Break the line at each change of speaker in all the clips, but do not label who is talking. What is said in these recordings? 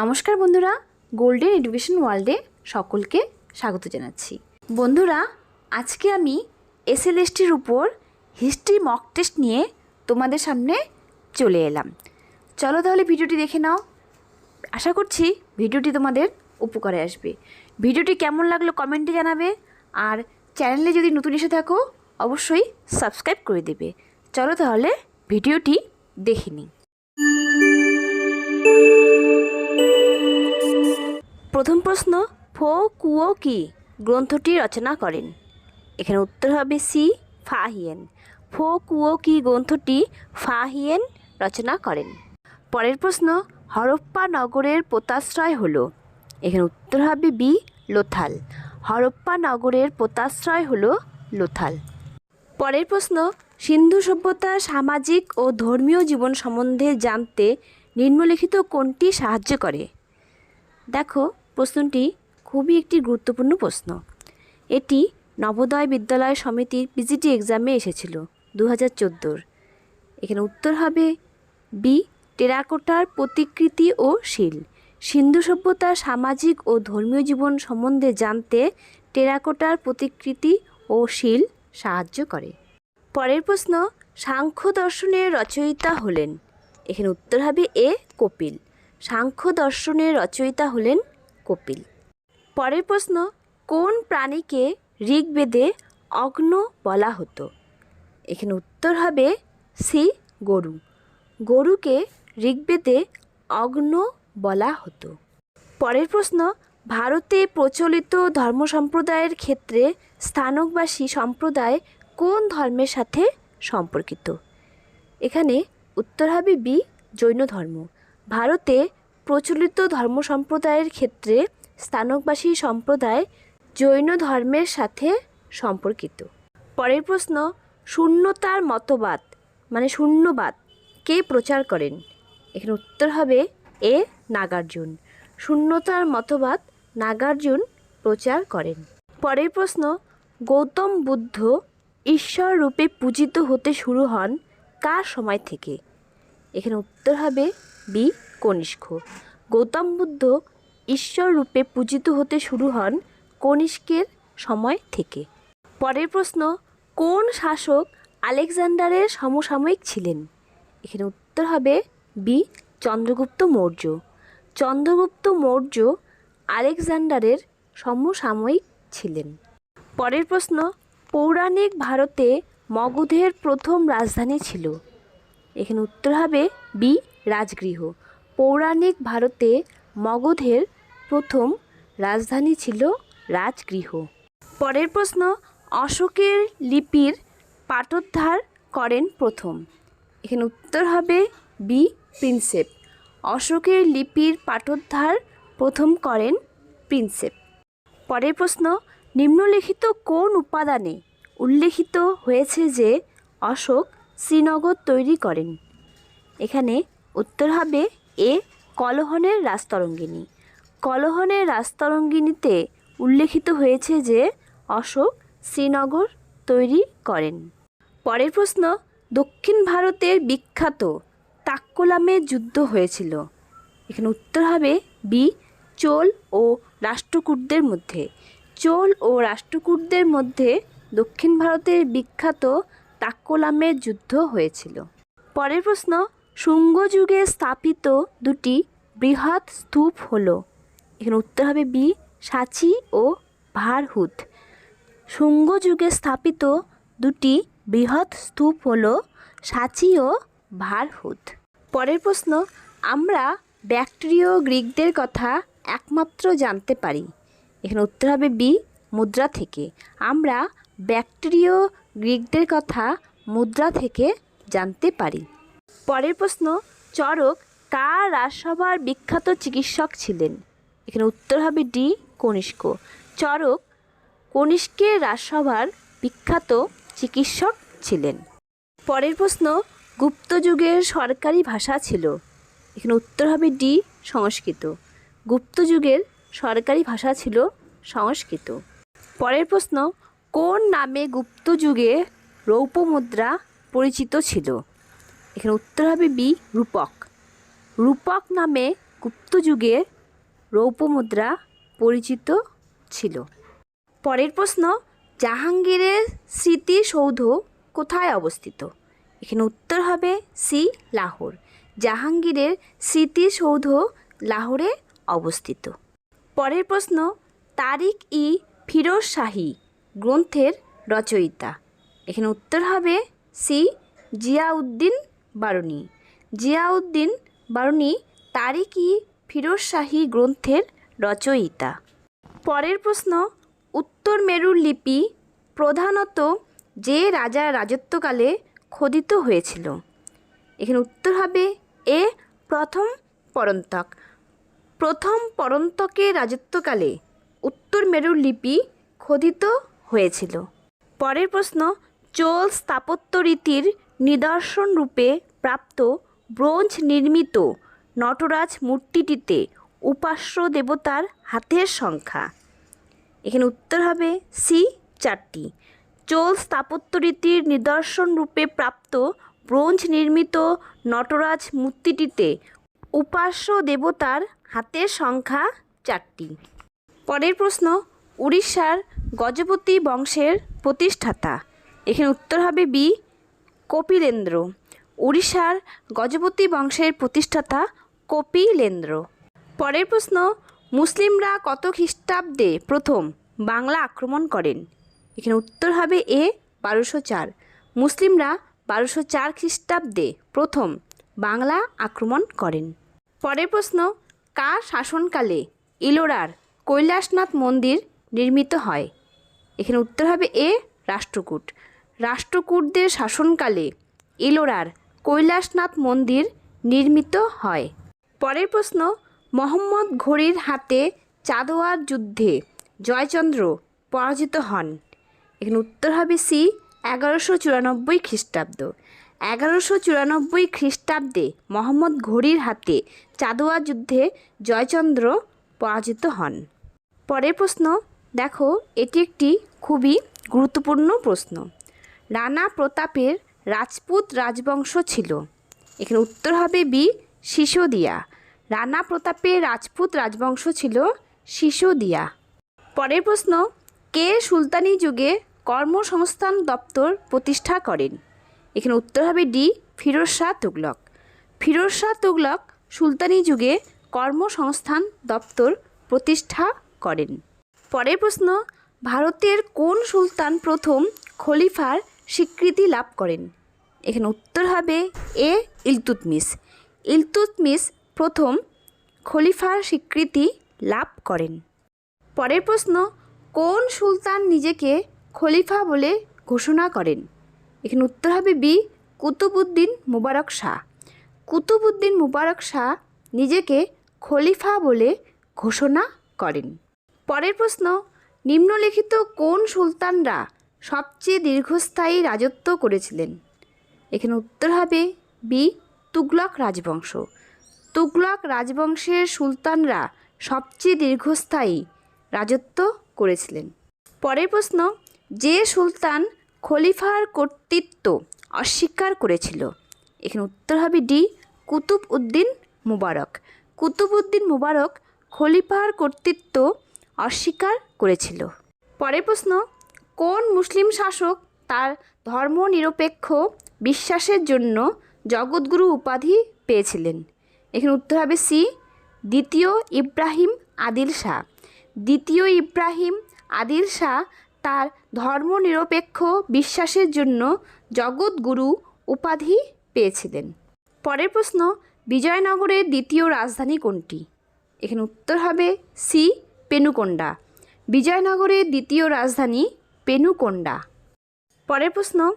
নমস্কার বন্ধুরা golden education ওয়ার্ল্ডে সকলকে স্বাগত জানাচ্ছি। বন্ধুরা, আজকে আমি এসএলএসটির উপর হিস্ট্রি মক টেস্ট নিয়ে তোমাদের সামনে চলে এলাম। চলো তাহলে ভিডিওটি দেখে নাও। আশা করছি ভিডিওটি তোমাদের উপকারে আসবে। ভিডিওটি কেমন লাগল কমেন্টে জানাবে, আর চ্যানেলে যদি নতুন এসে থাকো, অবশ্যই সাবস্ক্রাইব করে দেবে। চলো তাহলে ভিডিওটি দেখে নিই। প্রথম প্রশ্ন, ফো, কুয়ো, কি? গ্রন্থটি রচনা করেন। এখানে উত্তর হবে সি, ফাহিয়েন। ফো, কুয়ো, কি গ্রন্থটি ফাহিয়েন রচনা করেন। পরের প্রশ্ন, হরপ্পা নগরের পোতাশ্রয় হলো। এখানে উত্তর হবে বি, লোথাল। হরপ্পা নগরের পোতাশ্রয় হলো লোথাল। পরের প্রশ্ন, সিন্ধু সভ্যতার সামাজিক ও ধর্মীয় জীবন সম্বন্ধে জানতে নিম্নলিখিত কোনটি সাহায্য করে? দেখো প্রশ্নটি খুবই একটি গুরুত্বপূর্ণ প্রশ্ন। এটি নবোদয় বিদ্যালয় সমিতির পিজিটি এক্সামে এসেছিল দু হাজার চোদ্দোর। এখানে উত্তর হবে বি টেরাকোটার প্রতিকৃতি ও শিল। সিন্ধু সভ্যতার সামাজিক ও ধর্মীয় জীবন সম্বন্ধে জানতে টেরাকোটার প্রতিকৃতি ও শিল সাহায্য করে। পরের প্রশ্ন, সাংখ্য দর্শনের রচয়িতা হলেন। এখানে উত্তর হবে এ. কপিল। সাংখ্য দর্শনের রচয়িতা হলেন কপিল। পরের প্রশ্ন, কোন প্রাণীকে ঋগ্বেদে অগ্ন বলা হতো? এখানে উত্তর হবে সি, গরু। গরুকে ঋগ্বেদে অগ্ন বলা হতো। পরের প্রশ্ন, ভারতে প্রচলিত ধর্ম সম্প্রদায়ের ক্ষেত্রে স্থানকবাসী সম্প্রদায় কোন ধর্মের সাথে সম্পর্কিত? এখানে উত্তর হবে বি, জৈন ধর্ম। ভারতে প্রচলিত ধর্ম সম্প্রদায়ের ক্ষেত্রে স্থানকবাসী সম্প্রদায় জৈন ধর্মের সাথে সম্পর্কিত। পরের প্রশ্ন, শূন্যতার মতবাদ মানে শূন্যবাদ কে প্রচার করেন। এখানে উত্তর হবে এ, নাগার্জুন। শূন্যতার মতবাদ নাগার্জুন প্রচার করেন। পরের প্রশ্ন, গৌতম বুদ্ধ ঈশ্বর রূপে পূজিত হতে শুরু হন কার সময় থেকে? এখানে উত্তর হবে বি, কনিষ্ক। গৌতম বুদ্ধ ঈশ্বর রূপে পূজিত হতে শুরু হন কনিষ্কের সময় থেকে। পরের প্রশ্ন, কোন শাসক আলেকজান্ডারের সমসাময়িক ছিলেন? এখানে উত্তর হবে বি, চন্দ্রগুপ্ত মৌর্য। চন্দ্রগুপ্ত মৌর্য আলেকজান্ডারের সমসাময়িক ছিলেন। পরের প্রশ্ন, পৌরাণিক ভারতে মগধের প্রথম রাজধানী ছিল? এখানে উত্তর হবে বি, রাজগৃহ। পৌরাণিক ভারতে মগধের প্রথম রাজধানী ছিল রাজগৃহ। পরের প্রশ্ন, অশোকের লিপির পাঠোদ্ধার করেন প্রথম। এখানে উত্তর হবে বি প্রিন্সেপ। অশোকের লিপির পাঠোদ্ধার প্রথম করেন প্রিন্সেপ। পরের প্রশ্ন, নিম্নলিখিত কোন উপাদানে উল্লেখিত হয়েছে যে অশোক শ্রীনগর তৈরি করেন? এখানে উত্তর হবে এ কলহনের রাজতরঙ্গিনী। কলহনের রাজতরঙ্গিনীতে উল্লেখিত হয়েছে যে, অশোক শ্রীনগর তৈরি করেন। পরের প্রশ্ন, দক্ষিণ ভারতের বিখ্যাত তাক্কোলামের যুদ্ধ হয়েছিল। এখানে উত্তর হবে বি, চোল ও রাষ্ট্রকূটদের মধ্যে। চোল ও রাষ্ট্রকূটদের মধ্যে দক্ষিণ ভারতের বিখ্যাত তাক্কোলামের যুদ্ধ হয়েছিল। পরের প্রশ্ন শুঙ্গ যুগে স্থাপিত দুটি বৃহৎ স্তূপ হলো। এখানে উত্তর হবে বি, সাচি ও ভারহুত। শুঙ্গ যুগে স্থাপিত দুটি বৃহৎ স্তূপ হল সাচি ও ভারহুত। পরের প্রশ্ন, আমরা ব্যাকটেরীয় গ্রিকদের কথা একমাত্র জানতে পারি। এখানে উত্তর হবে বি, মুদ্রা থেকে। আমরা ব্যাকটেরীয় গ্রিকদের কথা মুদ্রা থেকে জানতে পারি। পরের প্রশ্ন চরক কার রাজসভার বিখ্যাত চিকিৎসক ছিলেন? এখানে উত্তর হবে ডি, কনিষ্ক। চরক কনিষ্কের রাজসভার বিখ্যাত চিকিৎসক ছিলেন। পরের প্রশ্ন, গুপ্ত যুগের সরকারি ভাষা ছিল? এখানে উত্তর হবে ডি, সংস্কৃত। গুপ্ত যুগের সরকারি ভাষা ছিল সংস্কৃত। পরের প্রশ্ন, কোন নামে গুপ্ত যুগে রৌপ্য মুদ্রা পরিচিত ছিল? এখানে উত্তর হবে বি, রূপক। রূপক নামে গুপ্ত যুগের রৌপ্য মুদ্রা পরিচিত ছিল। পরের প্রশ্ন, জাহাঙ্গীরের স্মৃতিসৌধ কোথায় অবস্থিত? এখানে উত্তর হবে সি, লাহোর। জাহাঙ্গীরের স্মৃতিসৌধ লাহোরে অবস্থিত। পরের প্রশ্ন তারিক ই ফিরোজ শাহী গ্রন্থের রচয়িতা। এখানে উত্তর হবে সি, জিয়াউদ্দিন বারুনি জিয়াউদ্দিন বারুনি তারিক ই ফিরোজ শাহী গ্রন্থের রচয়িতা। পরের প্রশ্ন, উত্তর মেরুর লিপি প্রধানত যে রাজার রাজত্বকালে খোদিত হয়েছিল। এখানে উত্তর হবে এ, প্রথম পরন্তক। প্রথম পরন্তকের রাজত্বকালে উত্তর মেরুর লিপি খোদিত হয়েছিল। পরের প্রশ্ন, চোল স্থাপত্য রীতির নিদর্শন রূপে প্রাপ্ত ব্রোঞ্জ নির্মিত নটরাজ মূর্তিটিতে উপাস্য দেবতার হাতের সংখ্যা। এখানে উত্তর হবে সি, চারটি। চোল স্থাপত্য রীতির নিদর্শন রূপে প্রাপ্ত ব্রোঞ্জ নির্মিত নটরাজ মূর্তিটিতে উপাস্য দেবতার হাতের সংখ্যা চারটি। পরের প্রশ্ন, উড়িষ্যার গজপতি বংশের প্রতিষ্ঠাতা। এখানে উত্তর হবে বি কপিলেন্দ্র। উড়িষ্যার গজপতি বংশের প্রতিষ্ঠাতা কপিলেন্দ্র। পরের প্রশ্ন, মুসলিমরা কত খ্রিস্টাব্দে প্রথম বাংলা আক্রমণ করেন? এখানে উত্তর হবে এ, বারোশো চার। মুসলিমরা বারোশো চার খ্রিস্টাব্দে প্রথম বাংলা আক্রমণ করেন। পরের প্রশ্ন কার শাসনকালে ইলোরার কৈলাসনাথ মন্দির নির্মিত হয়? এখানে উত্তর হবে এ, রাষ্ট্রকূট। রাষ্ট্রকূটদের শাসনকালে ইলোরার কৈলাসনাথ মন্দির নির্মিত হয়। পরের প্রশ্ন, মোহাম্মদ ঘড়ির হাতে চাঁদোয়ার যুদ্ধে জয়চন্দ্র পরাজিত হন। এখানে উত্তর হবে সি, এগারোশো চুরানব্বই খ্রিস্টাব্দ। এগারোশো চুরানব্বই খ্রিস্টাব্দে মোহাম্মদ ঘড়ির হাতে চাঁদোয়া যুদ্ধে জয়চন্দ্র পরাজিত হন। পরের প্রশ্ন, দেখো, এটি একটি খুবই গুরুত্বপূর্ণ প্রশ্ন। রানা প্রতাপের রাজপুত রাজবংশ ছিল। এখানে উত্তর হবে বি শিশোদিয়া রানা প্রতাপের রাজপুত রাজবংশ ছিল শিশোদিয়া পরের প্রশ্ন, কে সুলতানি যুগে কর্মসংস্থান দপ্তর প্রতিষ্ঠা করেন? এখানে উত্তর হবে ডি, ফিরোজ শাহ তুগলক। ফিরোজ শাহ তুগলক সুলতানি যুগে কর্মসংস্থান দপ্তর প্রতিষ্ঠা করেন। পরের প্রশ্ন, ভারতের কোন সুলতান প্রথম খলিফার স্বীকৃতি লাভ করেন। এখানে উত্তর হবে এ ইলতুতমিস ইলতুতমিস প্রথম খলিফার স্বীকৃতি লাভ করেন। পরের প্রশ্ন, কোন সুলতান নিজেকে খলিফা বলে ঘোষণা করেন? এখানে উত্তর হবে বি কুতুবুদ্দিন মুবারক শাহ। কুতুবুদ্দিন মুবারক শাহ নিজেকে খলিফা বলে ঘোষণা করেন। পরের প্রশ্ন, নিম্নলিখিত কোন সুলতানরা সবচেয়ে দীর্ঘস্থায়ী রাজত্ব করেছিলেন। এখানে উত্তর হবে বি, তুগলক রাজবংশ। তুগলক রাজবংশের সুলতানরা সবচেয়ে দীর্ঘস্থায়ী রাজত্ব করেছিলেন। পরের প্রশ্ন, যে সুলতান খলিফার কর্তৃত্ব অস্বীকার করেছিল? এখানে উত্তর হবে ডি, কুতুব উদ্দিন মুবারক। কুতুব উদ্দিন মুবারক খলিফার কর্তৃত্ব অস্বীকার করেছিল। পরের প্রশ্ন কোন মুসলিম শাসক তার ধর্মনিরপেক্ষ বিশ্বাসের জন্য জগৎগুরু উপাধি পেয়েছিলেন? এখানে উত্তর হবে সি, দ্বিতীয় ইব্রাহিম আদিল শাহ। দ্বিতীয় ইব্রাহিম আদিল শাহ তার ধর্মনিরপেক্ষ বিশ্বাসের জন্য জগৎগুরু উপাধি পেয়েছিলেন। পরের প্রশ্ন, বিজয়নগরের দ্বিতীয় রাজধানী কোনটি? এখানে উত্তর হবে সি, পেনুকোন্ডা। বিজয়নগরের দ্বিতীয় রাজধানী পেনুকোন্ডা পরের প্রশ্ন,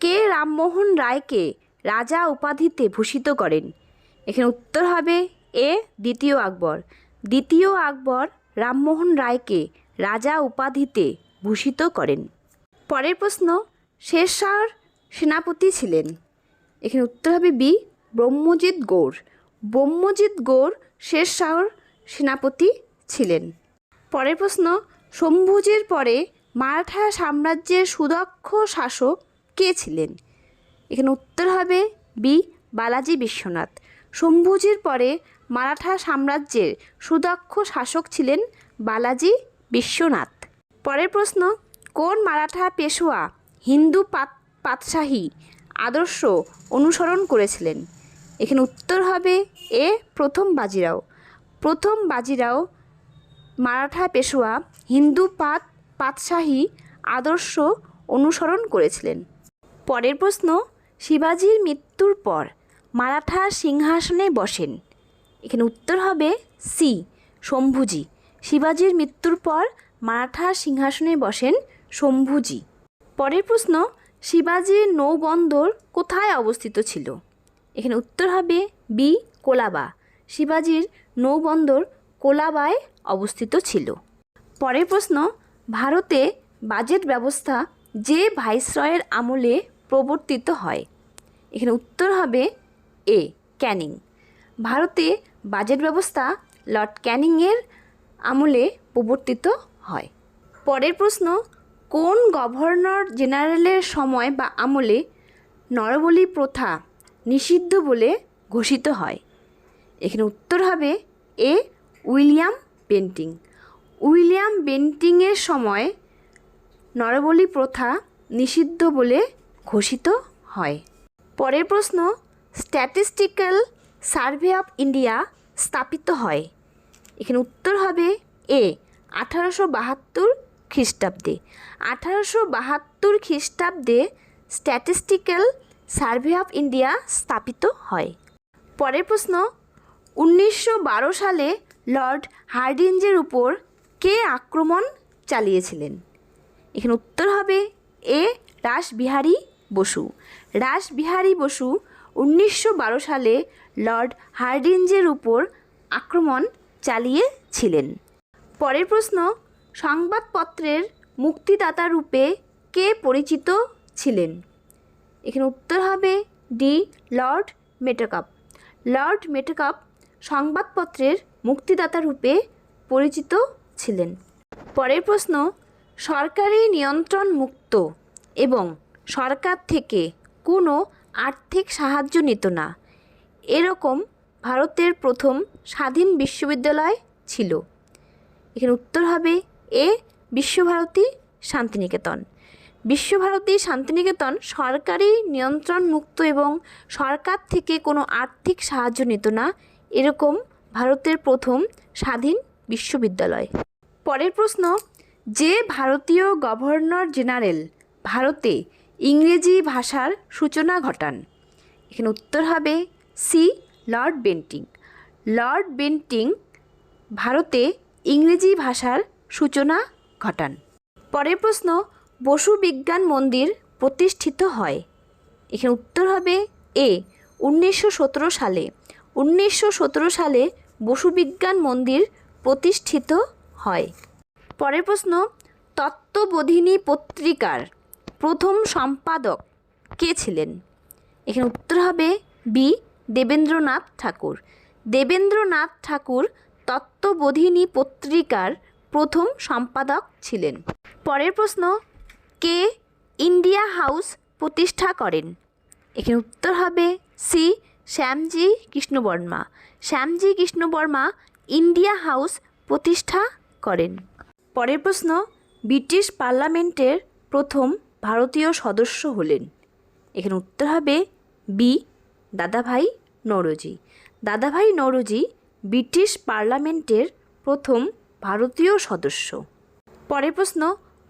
কে রামমোহন রায়কে রাজা উপাধিতে ভূষিত করেন? এখানে উত্তর হবে এ, দ্বিতীয় আকবর। দ্বিতীয় আকবর রামমোহন রায়কে রাজা উপাধিতে ভূষিত করেন। পরের প্রশ্ন, শেরশাহর সেনাপতি ছিলেন? এখানে উত্তর হবে বি, ব্রহ্মজিৎ গৌর ব্রহ্মজিৎ গৌড় শেরশাহর সেনাপতি ছিলেন। পরের প্রশ্ন, শম্ভুজির পরে মারাঠা সাম্রাজ্যের সুদক্ষ শাসক কে ছিলেন? এখানে উত্তর হবে বি বালাজি বিশ্বনাথ। শম্ভুজির পরে মারাঠা সাম্রাজ্যের সুদক্ষ শাসক ছিলেন বালাজি বিশ্বনাথ। পরের প্রশ্ন, কোন মারাঠা পেশোয়া হিন্দু পাত, পাতশাহী আদর্শ অনুসরণ করেছিলেন? এখানে উত্তর হবে এ প্রথম বাজিরাও। প্রথম বাজিরাও মারাঠা পেশোয়া হিন্দু পাত পাতশাহী আদর্শ অনুসরণ করেছিলেন। পরের প্রশ্ন, শিবাজির মৃত্যুর পর মারাঠা সিংহাসনে বসেন। এখানে উত্তর হবে সি শম্ভুজি। শিবাজির মৃত্যুর পর মারাঠা সিংহাসনে বসেন শম্ভুজি। পরের প্রশ্ন, শিবাজির নৌবন্দর কোথায় অবস্থিত ছিল? এখানে উত্তর হবে বি কোলাবা। শিবাজির নৌবন্দর কোলাবায় অবস্থিত ছিল। পরের প্রশ্ন ভারতে বাজেট ব্যবস্থা যে ভাইসরয়ের আমলে প্রবর্তিত হয়। এখানে উত্তর হবে এ, ক্যানিং। ভারতে বাজেট ব্যবস্থা লর্ড ক্যানিংয়ের আমলে প্রবর্তিত হয়। পরের প্রশ্ন, কোন গভর্নর জেনারেলের সময় বা আমলে নরবলি প্রথা নিষিদ্ধ বলে ঘোষিত হয়? এখানে উত্তর হবে এ, উইলিয়াম বেন্টিং উইলিয়াম বেন্টিংয়ের সময় নরবলি প্রথা নিষিদ্ধ বলে ঘোষিত হয়। পরের প্রশ্ন, স্ট্যাটিস্টিক্যাল সার্ভে অফ ইন্ডিয়া স্থাপিত হয়। এখানে উত্তর হবে এ, আঠারোশো বাহাত্তর খ্রিস্টাব্দে। আঠারোশো বাহাত্তর খ্রিস্টাব্দে স্ট্যাটিস্টিক্যাল সার্ভে অফ ইন্ডিয়া স্থাপিত হয়। পরের প্রশ্ন, উনিশশো বারো সালে লর্ড হার্ডিঞ্জের উপর কে আক্রমণ চালিয়েছিলেন? এখানে উত্তর হবে এ রাসবিহারী বসু। রাসবিহারী বসু উনিশশো বারো সালে লর্ড হার্ডিঞ্জের উপর আক্রমণ চালিয়েছিলেন। পরের প্রশ্ন, সংবাদপত্রের মুক্তিদাতা রূপে কে পরিচিত ছিলেন? এখানে উত্তর হবে D lord Metcalfe. Lord Metcalfe সংবাদপত্রের মুক্তিদাতা রূপে পরিচিত ছিলেন। পরের প্রশ্ন, সরকারি নিয়ন্ত্রণ মুক্ত এবং সরকার থেকে কোনো আর্থিক সাহায্য নিত না। এরকম ভারতের প্রথম স্বাধীন বিশ্ববিদ্যালয় ছিল। এখানে উত্তর হবে এ, বিশ্বভারতী শান্তিনিকেতন। বিশ্বভারতী শান্তিনিকেতন সরকারি নিয়ন্ত্রণ মুক্ত এবং সরকার থেকে কোনো আর্থিক সাহায্য নিত না। এরকম ভারতের প্রথম স্বাধীন বিশ্ববিদ্যালয়। পরের প্রশ্ন, যে ভারতীয় গভর্নর জেনারেল ভারতে ইংরেজি ভাষার সূচনা ঘটান? এখানে উত্তর হবে C, lord Bentinck. Lord Bentinck ভারতে ইংরেজি ভাষার সূচনা ঘটান। পরের প্রশ্ন, বসু বিজ্ঞান মন্দির প্রতিষ্ঠিত হয়? এখানে উত্তর হবে এ, উনিশশো সতেরো সালে। উনিশশো সতেরো সালে বসু বিজ্ঞান মন্দির প্রতিষ্ঠিত হয়। পরের প্রশ্ন, তত্ত্ববোধিনী পত্রিকার প্রথম সম্পাদক কে ছিলেন? এখানে উত্তর হবে বি, দেবেন্দ্রনাথ ঠাকুর। দেবেন্দ্রনাথ ঠাকুর তত্ত্ববোধিনী পত্রিকার প্রথম সম্পাদক ছিলেন। পরের প্রশ্ন, কে ইন্ডিয়া হাউস প্রতিষ্ঠা করেন? এখানে উত্তর হবে C, Shyamji Krishnavarma. Shyamji Krishnavarma India house প্রতিষ্ঠা করেন। পরের প্রশ্ন, ব্রিটিশ পার্লামেন্টের প্রথম ভারতীয় সদস্য হলেন। এখানে উত্তর হবে বি দাদাভাই নৌরোজি দাদাভাই নৌরোজি ব্রিটিশ পার্লামেন্টের প্রথম ভারতীয় সদস্য। পরের প্রশ্ন,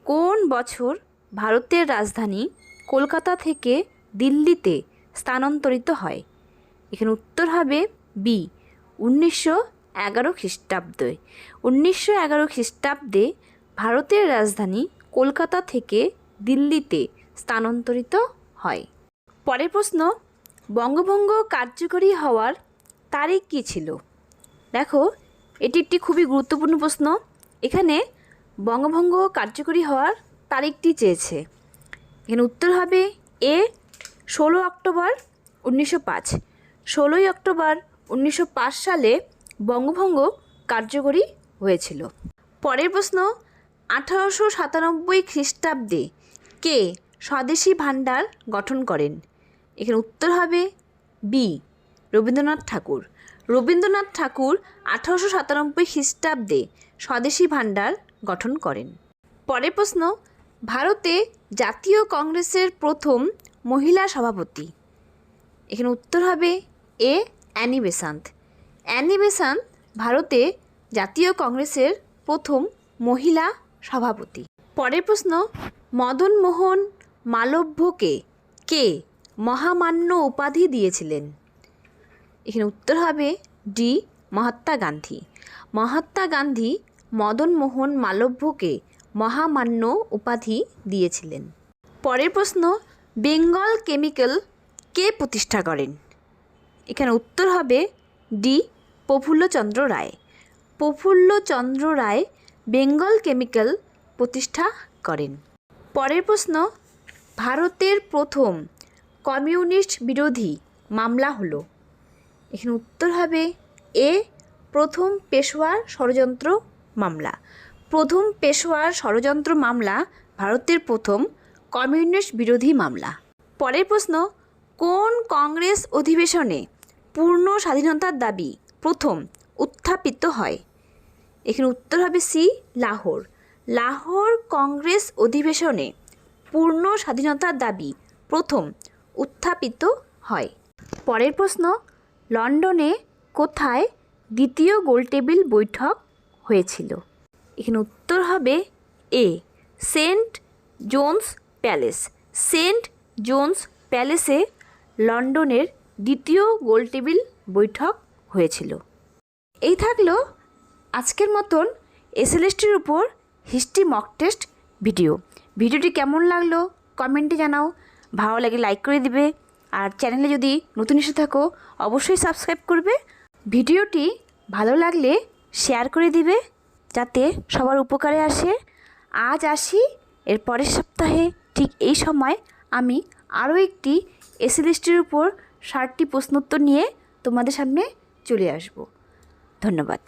কোন বছর ভারতের রাজধানী কলকাতা থেকে দিল্লিতে স্থানান্তরিত হয়? এখানে উত্তর হবে বি উনিশশো এগারো খ্রিস্টাব্দে। উনিশশো এগারো খ্রিস্টাব্দে ভারতের রাজধানী কলকাতা থেকে দিল্লিতে স্থানান্তরিত হয়। পরের প্রশ্ন, বঙ্গভঙ্গ কার্যকরী হওয়ার তারিখ কী ছিল? দেখো, এটি একটি খুবই গুরুত্বপূর্ণ প্রশ্ন। এখানে বঙ্গভঙ্গ কার্যকরী হওয়ার তারিখটি চেয়েছে। এখানে উত্তর হবে এ, ষোলো অক্টোবর উনিশশো পাঁচ। ষোলোই অক্টোবর উনিশশো পাঁচ সালে বঙ্গভঙ্গ কার্যকরী হয়েছিল। পরের প্রশ্ন, আঠারোশো সাতানব্বই খ্রিস্টাব্দে কে স্বদেশী ভাণ্ডার গঠন করেন? এখানে উত্তর হবে বি, রবীন্দ্রনাথ ঠাকুর। রবীন্দ্রনাথ ঠাকুর আঠারোশো সাতানব্বই খ্রিস্টাব্দে স্বদেশী ভাণ্ডার গঠন করেন। পরের প্রশ্ন, ভারতে জাতীয় কংগ্রেসের প্রথম মহিলা সভাপতি? এখানে উত্তর হবে A, Annie Besant. Annie Besant ভারতে জাতীয় কংগ্রেসের প্রথম মহিলা সভাপতি। পরের প্রশ্ন মদন মোহন মালব্যকে কে মহামান্য উপাধি দিয়েছিলেন? এখানে উত্তর হবে ডি, মহাত্মা গান্ধী। মহাত্মা গান্ধী মদন মোহন মালব্যকে মহামান্য উপাধি দিয়েছিলেন। পরের প্রশ্ন, বেঙ্গল কেমিক্যাল কে প্রতিষ্ঠা করেন? এখানে উত্তর হবে D Prafullachandra Ray. Prafullachandra Ray Bengal chemical প্রতিষ্ঠা করেন। পরের প্রশ্ন, ভারতের প্রথম কমিউনিস্ট বিরোধী মামলা হলো। এখানে উত্তর হবে এ, প্রথম পেশোয়ার ষড়যন্ত্র মামলা। প্রথম পেশোয়ার ষড়যন্ত্র মামলা ভারতের প্রথম কমিউনিস্ট বিরোধী মামলা। পরের প্রশ্ন, কোন কংগ্রেস অধিবেশনে পূর্ণ স্বাধীনতার দাবি। প্রথম, উত্থাপিত হয়। এখানে উত্তর হবে সি, লাহোর। লাহোর কংগ্রেস অধিবেশনে পূর্ণ স্বাধীনতার দাবি। প্রথম, উত্থাপিত হয়। পরের প্রশ্ন, লন্ডনে কোথায় দ্বিতীয় গোলটেবিল বৈঠক হয়েছিল? এখানে উত্তর হবে A, saint Jones palace. Saint Jones প্যালেসে লন্ডনের দ্বিতীয় গোলটেবিল বৈঠক হয়েছিল। এই থাকল আজকের মতন এসএলএসটির উপর হিস্ট্রি মক টেস্ট ভিডিও। ভিডিওটি কেমন লাগল কমেন্টে জানাও। ভালো লাগে লাইক করে দিবে। আর চ্যানেলে যদি নতুন এসে থাকো, অবশ্যই সাবস্ক্রাইব করবে। ভিডিওটি ভালো লাগলে শেয়ার করে দিবে যাতে সবার উপকারে আসে। আজ আসি এর পরের সপ্তাহে। ঠিক এই সময় আমি আরও একটি এসএলএসটির উপর ষাটটি প্রশ্নোত্তর নিয়ে তোমাদের সামনে চলে আসব। ধন্যবাদ।